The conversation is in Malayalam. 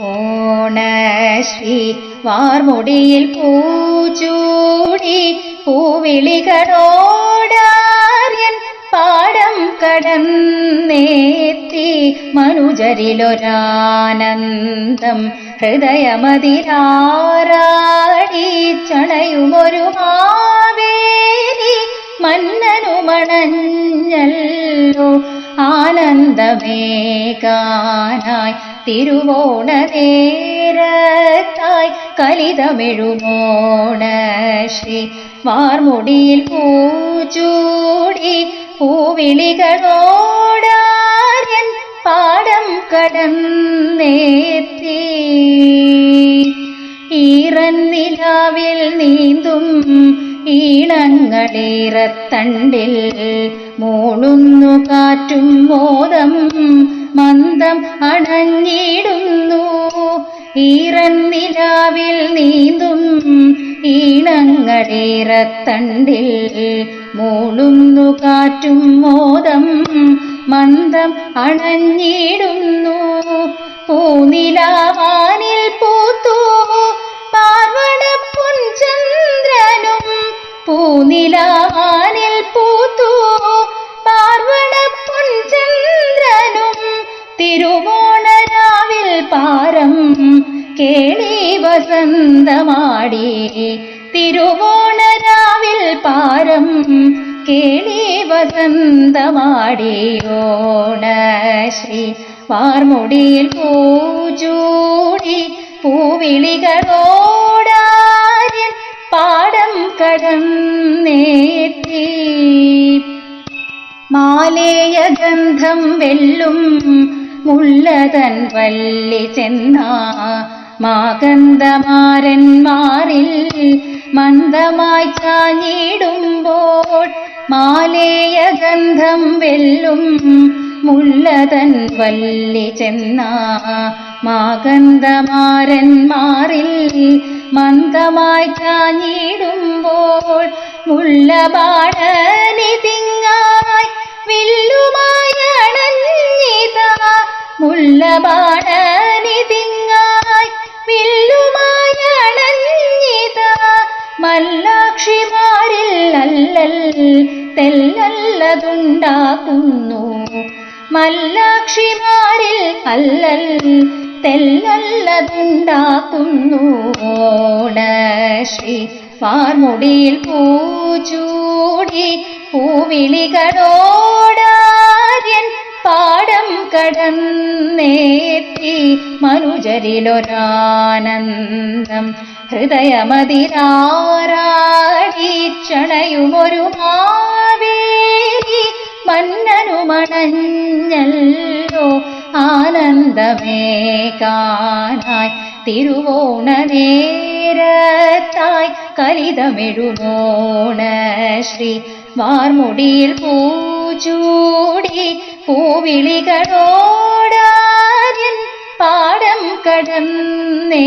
ഓണശ്രീ വാർമുടിയിൽ പൂച്ചൂടി പൂവിളികളോടാര്യൻ പാടം കടന്നേത്തി മനുജരിലൊരാനന്ദം ഹൃദയമതിരാറാടി ചണയുമൊരു മാവേരി മന്നനുമണഞ്ഞല്ലോ ആനന്ദമേകാനായി തിരുവോണ നേരത്തായി കലിതമെഴുമോണ ശ്രീ മാർമുടിയിൽ പൂച്ചൂടി പൂവിളികളോടാര്യൻ പാടം കടന്നേത്തി. ഈറന്നിലാവിൽ നീന്തും ഈണങ്ങളേറത്തണ്ടിൽ മൂളുന്നു കാറ്റും മോദം മന്ദം അണഞ്ഞിടുന്നു. ഈറന്നിലാവിൽ നീന്തും ഈണങ്ങളേറത്തണ്ടിൽ മൂളുന്നു കാറ്റും മോദം മന്ദം അണഞ്ഞിടുന്നു. പൂനിലാവാനിൽ പൂത്തു പാർവണ പുഞ്ചന്ദ്രനും പൂനിലാവാനിൽ പൂത്തു തിരുവോണരാവിൽ പാരം കേളി വസന്തമാടി. തിരുവോണരാവിൽ പാരം കേളി വസന്തമാടി. ഓണശ്രീ വാർമുടിയിൽ പൂചൂടി പൂവിളികളോടാര്യൻ പാടം കടന്നേത്തി മാലേയ ഗന്ധം വെല്ലും മുല്ലതൻ വല്ലി ചെന്ന മാകന്ദമാരന്മാരിൽ മന്ദമായി ചാഞ്ഞിടുമ്പോൾ മാലേയ ഗന്ധം വെല്ലും മുല്ലതൻ വല്ലി ചെന്ന മാകന്ദമാരന്മാരിൽ മന്ദമായി ചാഞ്ഞിടുമ്പോൾ മുല്ലപാടനി തിങ്ങായി അണഞ്ഞിത മല്ലാക്ഷിമാരിൽ അല്ലൽ തെല്ലല്ലതുണ്ടാക്കുന്നു മല്ലാക്ഷിമാരിൽ അല്ലൽ തെല്ലല്ലതുണ്ടാക്കുന്നു ഓണശ്രീ വാർമുടിയിൽ പൂച്ചൂടി പൂവിളികളോടാര്യൻ പാടം കടന്നേറ്റി മനുജരിലൊരാനന്ദം. ഹൃദയമതിരാറാടിച്ചണയുമൊരു മാവേരി മന്നനുമണഞ്ഞല്ലോ. ആനന്ദമേകാനായി തിരുവോണ നേരത്തായി കലിതമെഴുമോണ ശ്രീ വാർമുടിയിൽ പൂവിളികളോടാര്യൻ പാടം കടന്നേ